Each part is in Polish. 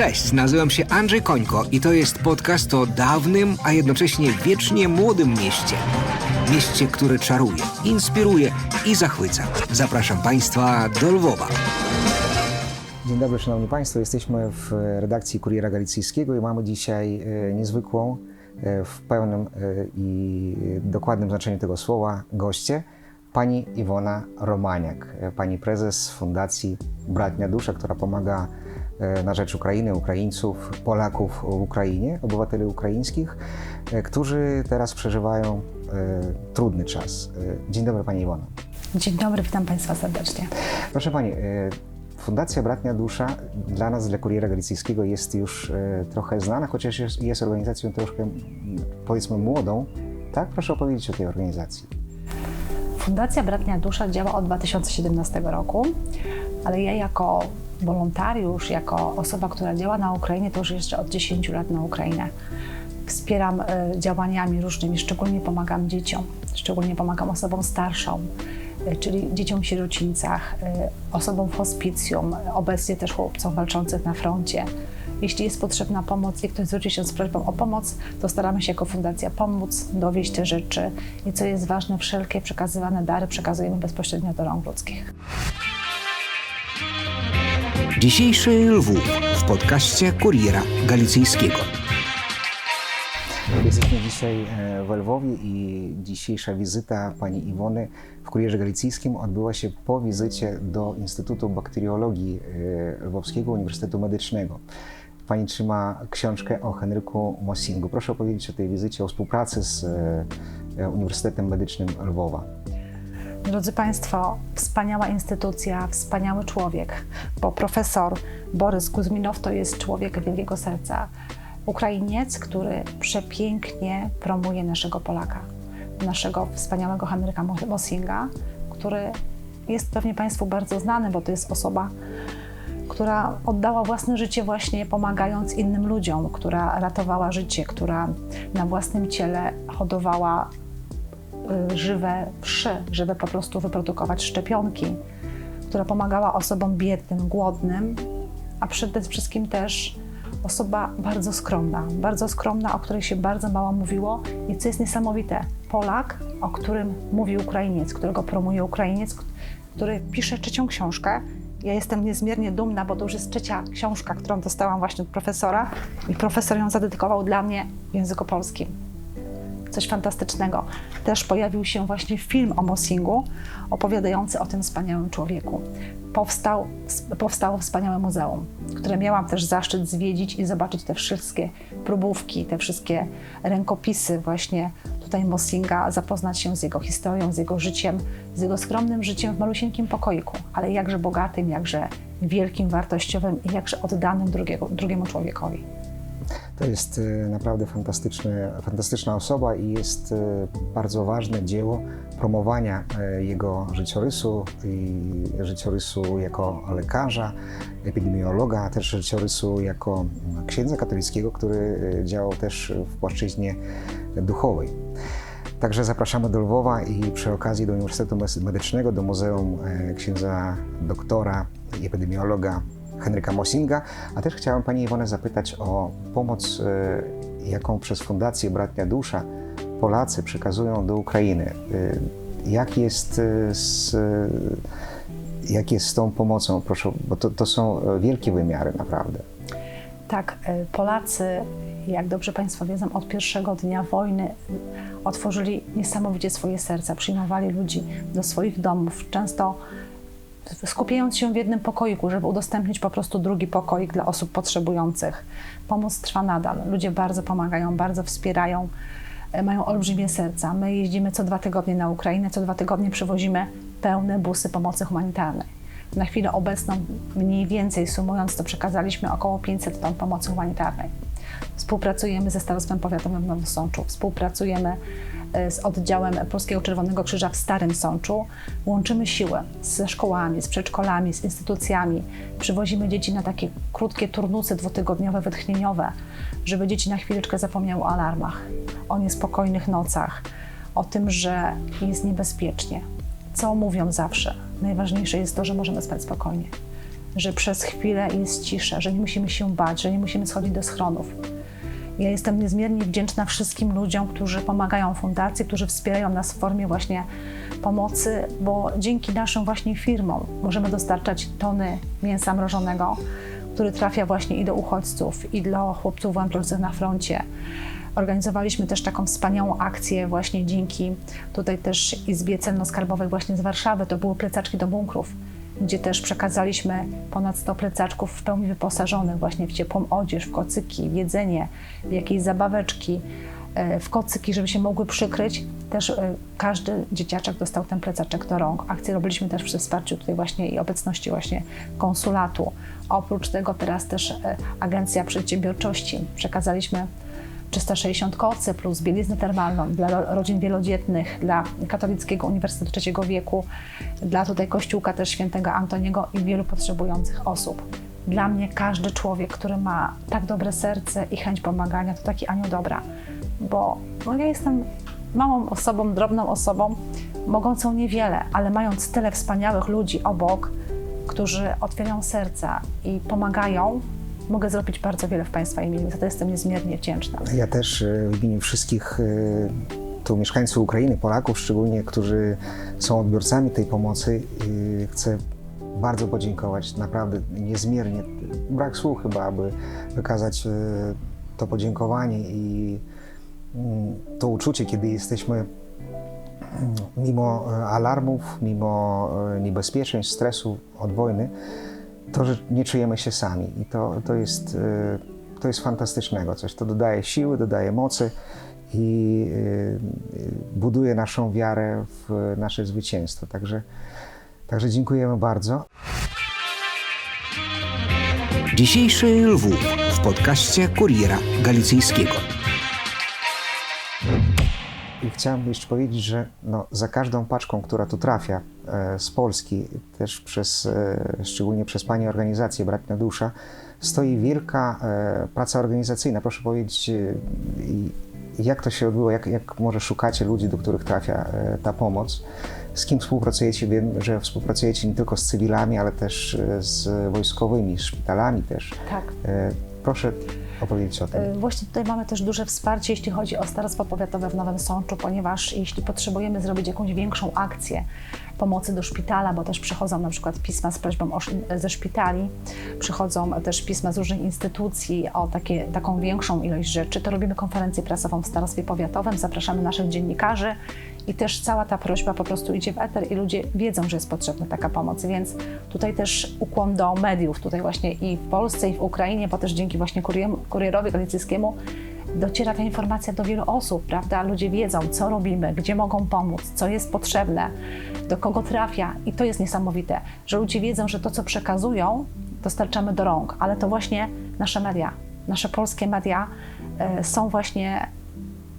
Cześć, nazywam się Andrzej Końko i to jest podcast o dawnym, a jednocześnie wiecznie młodym mieście. Mieście, które czaruje, inspiruje i zachwyca. Zapraszam Państwa do Lwowa. Dzień dobry, Szanowni Państwo. Jesteśmy w redakcji Kuriera Galicyjskiego i mamy dzisiaj e, niezwykłą, e, w pełnym e, i dokładnym znaczeniu tego słowa, goście, pani Iwona Romaniak, e, pani prezes Fundacji Bratnia Dusza, która pomaga e, na rzecz Ukrainy, Ukraińców, Polaków w Ukrainie, obywateli ukraińskich, e, którzy teraz przeżywają e, trudny czas. E, Dzień dobry, pani Iwona. Dzień dobry, witam Państwa serdecznie. Proszę Pani, e, Fundacja Bratnia Dusza dla nas, dla Kuriera Galicyjskiego jest już e, trochę znana, chociaż jest, jest organizacją troszkę, powiedzmy, młodą. Tak? Proszę opowiedzieć o tej organizacji. Fundacja Bratnia Dusza działa od 2017 roku, ale ja jako wolontariusz, jako osoba, która działa na Ukrainie, to już jeszcze od 10 lat na Ukrainę. Wspieram e, działaniami różnymi, szczególnie pomagam dzieciom, szczególnie pomagam osobom starszym, e, czyli dzieciom w sierocińcach, e, osobom w hospicjum, obecnie też chłopcom walczących na froncie. Jeśli jest potrzebna pomoc i ktoś zwróci się z prośbą o pomoc, to staramy się jako fundacja pomóc, dowieść te rzeczy i co jest ważne, wszelkie przekazywane dary przekazujemy bezpośrednio do rąk ludzkich. Dzisiejszy Lwów w podcaście Kuriera Galicyjskiego. Jesteśmy dzisiaj e, w Lwowie i dzisiejsza wizyta pani Iwony w Kurierze Galicyjskim odbyła się po wizycie do Instytutu Bakteriologii e, Lwowskiego Uniwersytetu Medycznego. Pani trzyma książkę o Henryku Mossingu. Proszę opowiedzieć o tej wizycie, o współpracy z e, Uniwersytetem Medycznym Lwowa. Drodzy Państwo, wspaniała instytucja, wspaniały człowiek, bo profesor Borys Kuzminow to jest człowiek wielkiego serca. Ukrainiec, który przepięknie promuje naszego Polaka, naszego wspaniałego Henryka Mossinga, który jest pewnie Państwu bardzo znany, bo to jest osoba, która oddała własne życie właśnie pomagając innym ludziom, która ratowała życie, która na własnym ciele hodowała żywe wszy, żeby po prostu wyprodukować szczepionki, która pomagała osobom biednym, głodnym, a przede wszystkim też osoba bardzo skromna, bardzo skromna, o której się bardzo mało mówiło i co jest niesamowite, Polak, o którym mówi Ukrainiec, którego promuje Ukrainiec, który pisze trzecią książkę. Ja jestem niezmiernie dumna, bo to już jest trzecia książka, którą dostałam właśnie od profesora i profesor ją zadedykował dla mnie w języku polskim coś fantastycznego. Też pojawił się właśnie film o Mossingu, opowiadający o tym wspaniałym człowieku. Powstał, powstało wspaniałe muzeum, które miałam też zaszczyt zwiedzić i zobaczyć te wszystkie próbówki, te wszystkie rękopisy właśnie tutaj Mossinga, zapoznać się z jego historią, z jego życiem, z jego skromnym życiem w malusieńkim pokoiku, ale jakże bogatym, jakże wielkim, wartościowym i jakże oddanym drugiego, drugiemu człowiekowi. To jest e, naprawdę fantastyczna osoba i jest e, bardzo ważne dzieło promowania e, jego życiorysu i życiorysu jako lekarza, epidemiologa, a też życiorysu jako księdza katolickiego, który działał też w płaszczyźnie duchowej. Także zapraszamy do Lwowa i przy okazji do Uniwersytetu Medycznego, do Muzeum Księdza Doktora i Epidemiologa Henryka Mossinga, a też chciałem Pani Iwonę zapytać o pomoc, e, jaką przez Fundację Bratnia Dusza Polacy przekazują do Ukrainy. E, Jak jest e, z, jak jest z tą pomocą? Proszę, bo to, to są wielkie wymiary naprawdę. Tak, Polacy, jak dobrze Państwo wiedzą, od pierwszego dnia wojny otworzyli niesamowicie swoje serca, przyjmowali ludzi do swoich domów, często skupiając się w jednym pokoiku, żeby udostępnić po prostu drugi pokoik dla osób potrzebujących. Pomoc trwa nadal. Ludzie bardzo pomagają, bardzo wspierają, y, mają olbrzymie serca. My jeździmy co dwa tygodnie na Ukrainę, co dwa tygodnie przywozimy pełne busy pomocy humanitarnej. Na chwilę obecną, mniej więcej sumując, to przekazaliśmy około 500 ton pomocy humanitarnej. Współpracujemy ze Starostwem Powiatowym w Nowym Sączu, współpracujemy e, z oddziałem Polskiego Czerwonego Krzyża w Starym Sączu. Łączymy siłę ze szkołami, z przedszkolami, z instytucjami. Przywozimy dzieci na takie krótkie turnusy dwutygodniowe, wytchnieniowe, żeby dzieci na chwileczkę zapomniały o alarmach, o niespokojnych nocach, o tym, że jest niebezpiecznie. Co mówią zawsze? Najważniejsze jest to, że możemy spać spokojnie że przez chwilę jest cisza, że nie musimy się bać, że nie musimy schodzić do schronów. Ja jestem niezmiernie wdzięczna wszystkim ludziom, którzy pomagają fundacji, którzy wspierają nas w formie właśnie pomocy, bo dzięki naszym właśnie firmom możemy dostarczać tony mięsa mrożonego, który trafia właśnie i do uchodźców, i dla chłopców walczących na froncie. Organizowaliśmy też taką wspaniałą akcję właśnie dzięki tutaj też Izbie Celno-Skarbowej właśnie z Warszawy. To były plecaczki do bunkrów, gdzie też przekazaliśmy ponad 100 plecaczków w pełni wyposażonych właśnie w ciepłą odzież, w kocyki, w jedzenie, w jakieś zabaweczki, e, w kocyki, żeby się mogły przykryć. Też e, każdy dzieciaczek dostał ten plecaczek do rąk. Akcję robiliśmy też przy wsparciu tutaj właśnie i obecności właśnie konsulatu. Oprócz tego teraz też e, Agencja Przedsiębiorczości. Przekazaliśmy 360 kocy plus bieliznę termalną dla ro- rodzin wielodzietnych, dla Katolickiego Uniwersytetu Trzeciego Wieku, dla tutaj Kościółka też świętego Antoniego i wielu potrzebujących osób. Dla mnie każdy człowiek, który ma tak dobre serce i chęć pomagania, to taki anioł dobra, bo no, ja jestem małą osobą, drobną osobą, mogącą niewiele, ale mając tyle wspaniałych ludzi obok, którzy otwierają serca i pomagają, mogę zrobić bardzo wiele w Państwa imieniu. Za to jestem niezmiernie wdzięczna. Ja też e, w imieniu wszystkich e, tu mieszkańców Ukrainy, Polaków szczególnie, którzy są odbiorcami tej pomocy, e, chcę bardzo podziękować. Naprawdę niezmiernie, brak słów chyba, aby wykazać to podziękowanie i mm, to uczucie, kiedy jesteśmy mm, mimo alarmów, mimo niebezpieczeństw, stresu od wojny, to, że nie czujemy się sami. I to, to, jest, e, to jest fantastycznego coś. To dodaje siły, dodaje mocy i e, buduje naszą wiarę w nasze zwycięstwo. Także, także dziękujemy bardzo. Dzisiejszy Lwów w podcaście Kuriera Galicyjskiego. I chciałem jeszcze powiedzieć, że no, za każdą paczką, która tu trafia e, z Polski, też przez, e, szczególnie przez Pani organizację Bratnia Dusza, stoi wielka e, praca organizacyjna. Proszę powiedzieć, jak to się odbyło, jak, jak może szukacie ludzi, do których trafia ta pomoc, z kim współpracujecie? Wiem, że współpracujecie nie tylko z cywilami, ale też z wojskowymi, z szpitalami też. Tak. Proszę opowiedzieć o tym. Y, Właśnie tutaj mamy też duże wsparcie, jeśli chodzi o starostwo powiatowe w Nowym Sączu, ponieważ jeśli potrzebujemy zrobić jakąś większą akcję pomocy do szpitala, bo też przychodzą na przykład pisma z prośbą o, ze szpitali, przychodzą też pisma z różnych instytucji o takie, taką większą ilość rzeczy, to robimy konferencję prasową w starostwie powiatowym, zapraszamy naszych dziennikarzy i też cała ta prośba po prostu idzie w eter i ludzie wiedzą, że jest potrzebna taka pomoc, więc tutaj też ukłon do mediów, tutaj właśnie i w Polsce, i w Ukrainie, bo też dzięki właśnie kurier- kurierowi galicyjskiemu dociera ta informacja do wielu osób, prawda? Ludzie wiedzą, co robimy, gdzie mogą pomóc, co jest potrzebne, do kogo trafia. I to jest niesamowite, że ludzie wiedzą, że to, co przekazują, dostarczamy do rąk, ale to właśnie nasze media, nasze polskie media e, są właśnie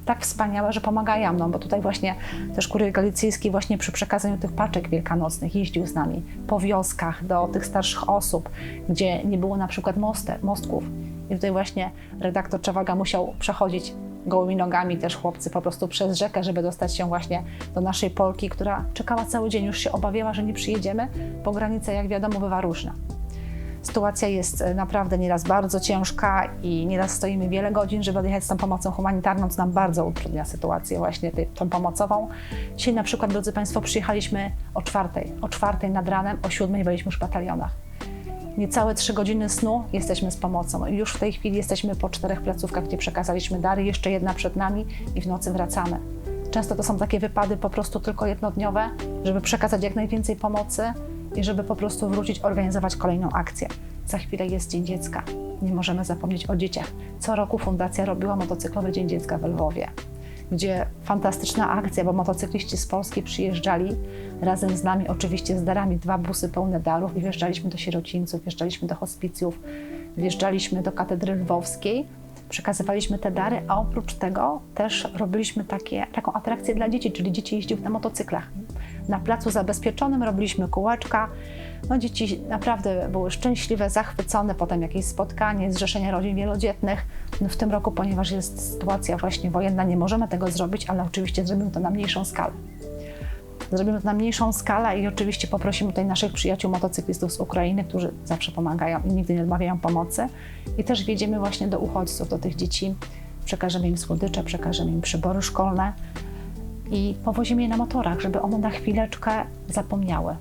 tak wspaniałe, że pomagają nam, bo tutaj właśnie też kurier galicyjski właśnie przy przekazaniu tych paczek wielkanocnych jeździł z nami po wioskach do tych starszych osób, gdzie nie było na przykład moste, mostków. I tutaj właśnie redaktor Czewaga musiał przechodzić gołymi nogami też chłopcy po prostu przez rzekę, żeby dostać się właśnie do naszej Polki, która czekała cały dzień, już się obawiała, że nie przyjedziemy, bo granica jak wiadomo bywa różna. Sytuacja jest e, naprawdę nieraz bardzo ciężka i nieraz stoimy wiele godzin, żeby odjechać z tą pomocą humanitarną, co nam bardzo utrudnia sytuację właśnie tej, tą pomocową. Dzisiaj na przykład, drodzy Państwo, przyjechaliśmy o czwartej, o czwartej nad ranem, o siódmej byliśmy już w batalionach. Niecałe trzy godziny snu jesteśmy z pomocą. Już w tej chwili jesteśmy po czterech placówkach, gdzie przekazaliśmy dary, jeszcze jedna przed nami i w nocy wracamy. Często to są takie wypady po prostu tylko jednodniowe, żeby przekazać jak najwięcej pomocy i żeby po prostu wrócić, organizować kolejną akcję. Za chwilę jest Dzień Dziecka. Nie możemy zapomnieć o dzieciach. Co roku fundacja robiła motocyklowy Dzień Dziecka w Lwowie, gdzie fantastyczna akcja, bo motocykliści z Polski przyjeżdżali razem z nami, oczywiście z darami, dwa busy pełne darów i wjeżdżaliśmy do sierocińców, wjeżdżaliśmy do hospicjów, wjeżdżaliśmy do katedry lwowskiej, przekazywaliśmy te dary, a oprócz tego też robiliśmy takie, taką atrakcję dla dzieci, czyli dzieci jeździły na motocyklach. Na placu zabezpieczonym robiliśmy kółeczka. No, dzieci naprawdę były szczęśliwe, zachwycone, potem jakieś spotkanie, zrzeszenie rodzin wielodzietnych. No, w tym roku, ponieważ jest sytuacja właśnie wojenna, nie możemy tego zrobić, ale oczywiście zrobimy to na mniejszą skalę. Zrobimy to na mniejszą skalę i oczywiście poprosimy tutaj naszych przyjaciół motocyklistów z Ukrainy, którzy zawsze pomagają i nigdy nie odmawiają pomocy. I też wjedziemy właśnie do uchodźców, do tych dzieci, przekażemy im słodycze, przekażemy im przybory szkolne i powozimy je na motorach, żeby one na chwileczkę zapomniały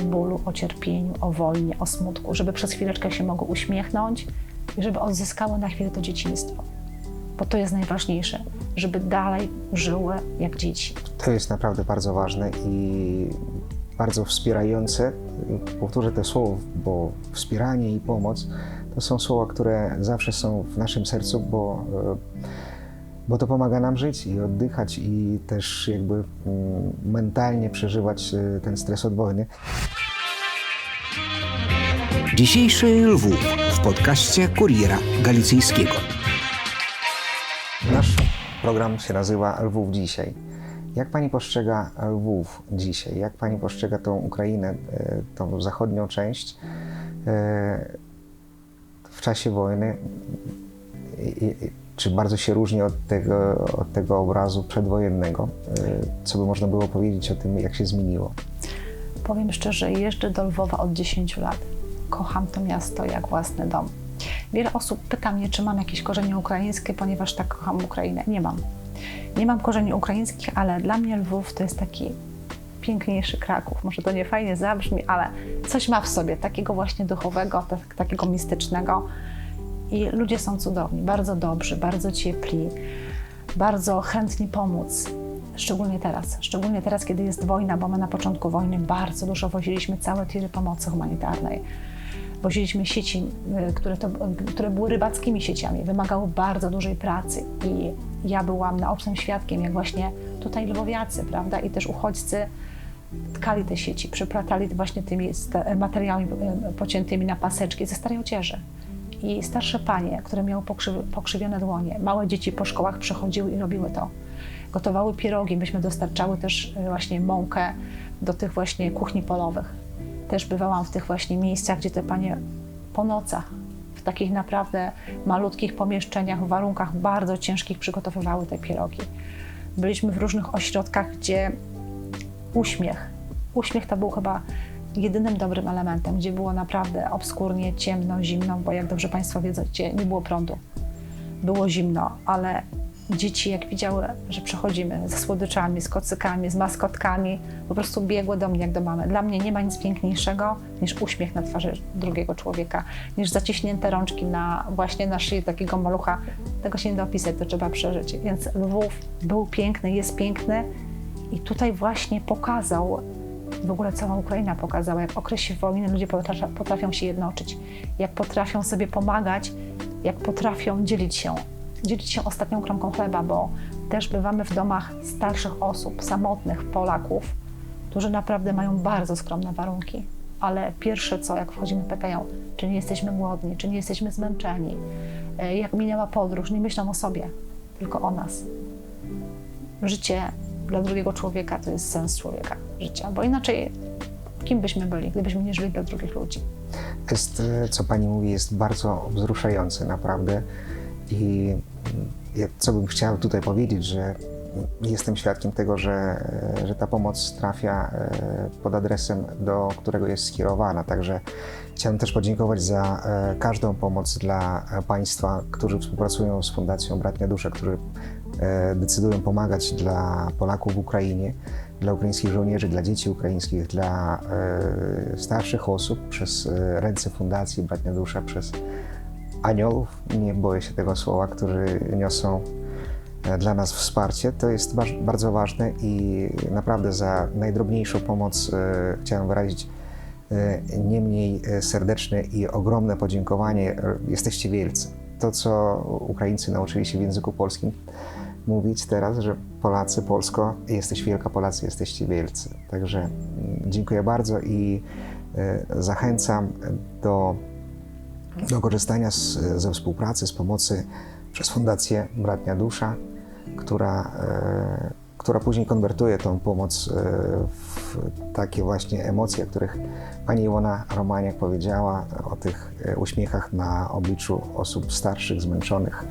o bólu, o cierpieniu, o wojnie, o smutku, żeby przez chwileczkę się mogły uśmiechnąć i żeby odzyskały na chwilę to dzieciństwo. Bo to jest najważniejsze, żeby dalej żyły jak dzieci. To jest naprawdę bardzo ważne i bardzo wspierające. Powtórzę te słowo, bo wspieranie i pomoc to są słowa, które zawsze są w naszym sercu, bo, e, bo to pomaga nam żyć i oddychać i też jakby mm, mentalnie przeżywać e, ten stres od wojny. Dzisiejszy Lwów w podcaście Kuriera Galicyjskiego. Nasz program się nazywa Lwów dzisiaj. Jak pani postrzega Lwów dzisiaj? Jak pani postrzega tą Ukrainę, e, tą zachodnią część e, w czasie wojny? Czy bardzo się różni od tego, od tego obrazu przedwojennego? E, Co by można było powiedzieć o tym, jak się zmieniło? Powiem szczerze, jeżdżę do Lwowa od 10 lat. Kocham to miasto jak własny dom. Wiele osób pyta mnie, czy mam jakieś korzenie ukraińskie, ponieważ tak kocham Ukrainę. Nie mam. Nie mam korzeni ukraińskich, ale dla mnie Lwów to jest taki piękniejszy Kraków. Może to nie fajnie zabrzmi, ale coś ma w sobie takiego właśnie duchowego, tak- takiego mistycznego. I ludzie są cudowni, bardzo dobrzy, bardzo ciepli, bardzo chętni pomóc. Szczególnie teraz, szczególnie teraz, kiedy jest wojna, bo my na początku wojny bardzo dużo woziliśmy całe tiry pomocy humanitarnej. Woziliśmy sieci, y, które, to, które były rybackimi sieciami, wymagały bardzo dużej pracy i ja byłam naocznym świadkiem, jak właśnie tutaj lwowiacy, prawda, i też uchodźcy tkali te sieci, przyplatali właśnie tymi materiałami y, pociętymi na paseczki ze starej odzieży. I starsze panie, które miały pokrzyw- pokrzywione dłonie, małe dzieci po szkołach przychodziły i robiły to. Gotowały pierogi, myśmy dostarczały też y, właśnie mąkę do tych właśnie kuchni polowych. Też bywałam w tych właśnie miejscach, gdzie te panie po nocach, w takich naprawdę malutkich pomieszczeniach, w warunkach bardzo ciężkich przygotowywały te pierogi. Byliśmy w różnych ośrodkach, gdzie uśmiech, uśmiech to był chyba jedynym dobrym elementem, gdzie było naprawdę obskurnie, ciemno, zimno, bo jak dobrze Państwo wiecie, nie było prądu. Było zimno, ale dzieci jak widziały, że przechodzimy ze słodyczami, z kocykami, z maskotkami, po prostu biegły do mnie jak do mamy. Dla mnie nie ma nic piękniejszego niż uśmiech na twarzy drugiego człowieka, niż zaciśnięte rączki na właśnie na takiego malucha. Tego się nie da opisać, to trzeba przeżyć. Więc Lwów był piękny, jest piękny i tutaj właśnie pokazał, w ogóle cała Ukraina pokazała, jak w okresie wojny ludzie potrafią, się jednoczyć, jak potrafią sobie pomagać, jak potrafią dzielić się, dzielić się ostatnią kromką chleba, bo też bywamy w domach starszych osób, samotnych Polaków, którzy naprawdę mają bardzo skromne warunki. Ale pierwsze co, jak wchodzimy, pytają, czy nie jesteśmy głodni, czy nie jesteśmy zmęczeni, e, jak minęła podróż, nie myślą o sobie, tylko o nas życie dla drugiego człowieka to jest sens człowieka, życia, bo inaczej kim byśmy byli, gdybyśmy nie żyli dla drugich ludzi. jest, co pani mówi, jest bardzo wzruszające naprawdę. I co bym chciał tutaj powiedzieć, że jestem świadkiem tego, że, że ta pomoc trafia e, pod adresem, do którego jest skierowana. Także chciałem też podziękować za e, każdą pomoc dla Państwa, którzy współpracują z Fundacją Bratnia Dusza, którzy decydują pomagać dla Polaków w Ukrainie, dla ukraińskich żołnierzy, dla dzieci ukraińskich, dla e, starszych osób, przez e, ręce Fundacji Bratnia Dusza, przez aniołów, nie boję się tego słowa, którzy niosą e, dla nas wsparcie. To jest bardzo ważne i naprawdę za najdrobniejszą pomoc e, chciałem wyrazić e, niemniej e, serdeczne i ogromne podziękowanie. E, Jesteście wielcy. To, co Ukraińcy nauczyli się w języku polskim mówić teraz, że Polacy, Polsko, jesteś wielka, Polacy, jesteście wielcy. Także mm, dziękuję bardzo i e, zachęcam do do korzystania z, ze współpracy, z pomocy przez Fundację Bratnia Dusza, która, e, która później konwertuje tą pomoc e, w takie właśnie emocje, o których pani Iwona Romaniak powiedziała, o tych uśmiechach na obliczu osób starszych, zmęczonych,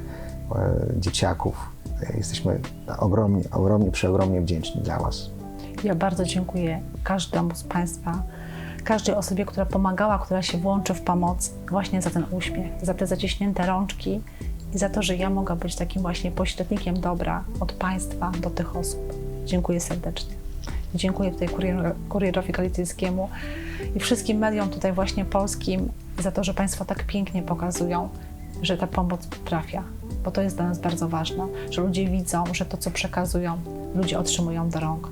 dzieciaków. Jesteśmy ogromnie, ogromnie, przeogromnie wdzięczni dla Was. Ja bardzo dziękuję każdemu z Państwa, każdej osobie, która pomagała, która się włączy w pomoc, właśnie za ten uśmiech, za te zaciśnięte rączki i za to, że ja mogę być takim właśnie pośrednikiem dobra od Państwa do tych osób. Dziękuję serdecznie. Dziękuję tutaj kurier, kurierowi galicyjskiemu i wszystkim mediom tutaj właśnie polskim za to, że Państwo tak pięknie pokazują, że ta pomoc trafia, bo to jest dla nas bardzo ważne, że ludzie widzą, że to, co przekazują, ludzie otrzymują do rąk,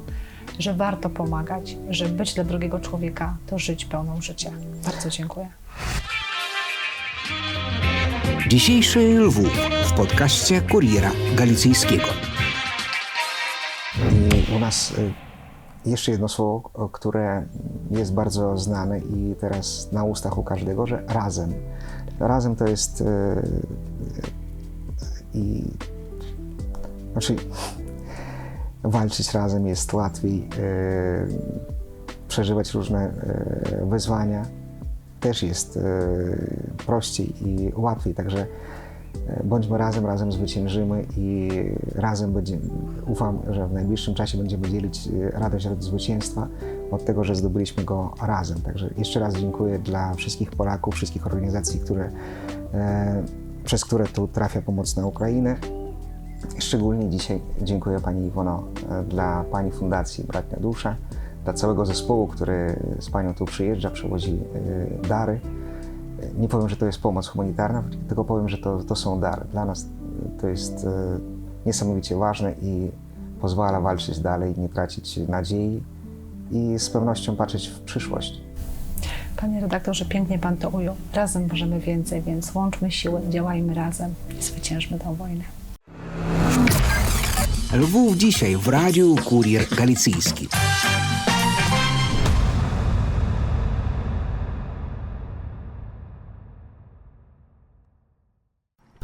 że warto pomagać, że być dla drugiego człowieka to żyć pełną życia. Bardzo dziękuję. Dzisiejszy Lwów w podcaście Kuriera Galicyjskiego. I u nas y, jeszcze jedno słowo, które jest bardzo znane i teraz na ustach u każdego, że razem. Razem to jest y, i znaczy walczyć razem jest łatwiej, y, przeżywać różne y, wyzwania też jest prościej i łatwiej, także e, bądźmy razem, razem zwyciężymy i razem będziemy, ufam, że w najbliższym czasie będziemy dzielić e, radość od zwycięstwa, od tego, że zdobyliśmy go razem. Także jeszcze raz dziękuję dla wszystkich Polaków, wszystkich organizacji, które, e, przez które tu trafia pomoc na Ukrainę. Szczególnie dzisiaj dziękuję Pani Iwono e, dla Pani Fundacji Bratnia Dusza, dla całego zespołu, który z Panią tu przyjeżdża, przywozi e, dary. Nie powiem, że to jest pomoc humanitarna, tylko powiem, że to, to są dary. Dla nas to jest niesamowicie ważne i pozwala walczyć dalej, nie tracić nadziei i z pewnością patrzeć w przyszłość. Panie redaktorze, pięknie Pan to ujął. Razem możemy więcej, więc łączmy siły, działajmy razem i zwyciężmy tę wojnę. Lwów dzisiaj w radiu Kurier Galicyjski.